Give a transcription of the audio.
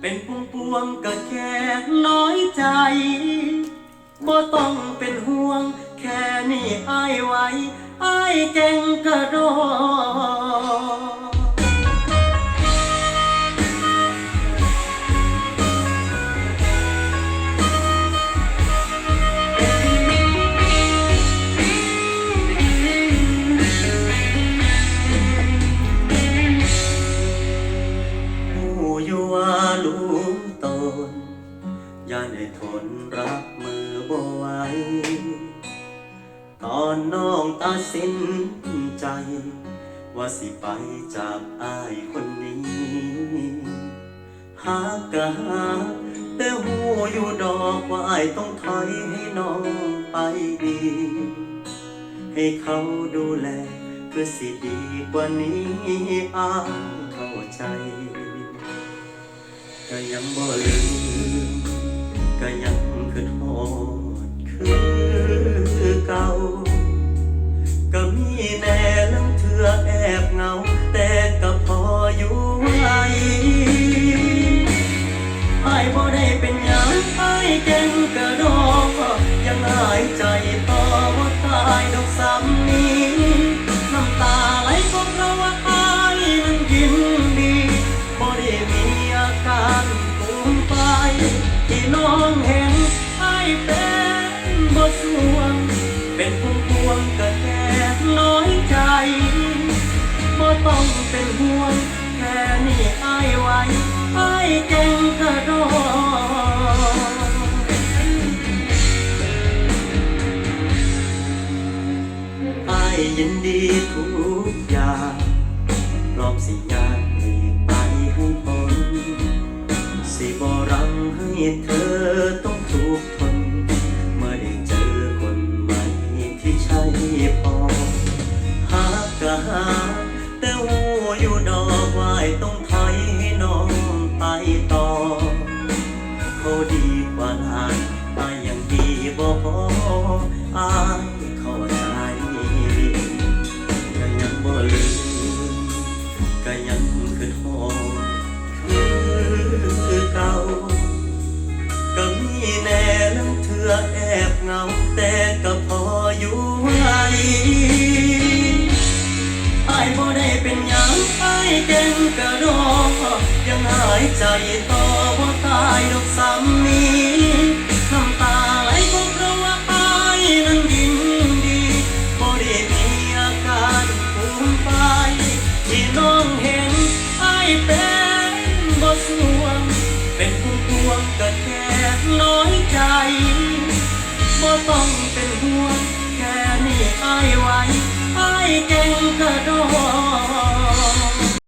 เป็นปวงปวงก็แค่น้อยใจบ่ต้องเป็นห่วง แค่นี้ไอ้ายไวไอ้ายเก่งกระโดด ได้ทนรับมือบ่ไหวตอนน้องตัดสินใจ ว่าสิไปจากอ้ายคนนี้หากกะหาแต่หูอยู่ดอกว่าอ้ายต้องถอยให้น้องไปดี ให้เขาดูแลคือสิดีกว่านี้อ้ายเข้าใจก็ยังบ่ลืม ก็ยังคือทอดคือ เป็นบ่สวง เป็นพวงพวงๆก็แค่น้อยใจบ่ต้องเป็นห่วงแค่นี้ไอ้ายไวไอ้ายเก่งกระโดดไอ้ายยินดีทุกอย่างพร้อมสิยานหลีกไปให้พ้นสิบ่รังให้เธอต้องทุกข์ หา แต่หูอยู่ดอกไว้ต้องถอยให้น้องไปต่อ เขาดีกว่าหลานอายยังดีบ่พออายเข้าใจก็ยังบ่ลืมก็ยังคือโทษคือเก่าก็มีแน่ลังเถื่อแอบเงาแต่ก็พออยู่ไหว เก่งกระโดยังหายใจต่อว่าตายดอกซ้ำนี้น้ำตาไหลก็เพราะว่าตายนั้นยินดีบ่ได้มีอาการภูมไปที่น้องเห็นไอ้เป็นบ่สวง เป็นผู้พวงกับแค่น้อยใจบ่ต้องเป็นห่วงแค่นี้ไอ้ไว้ไอ้เก่งกระโด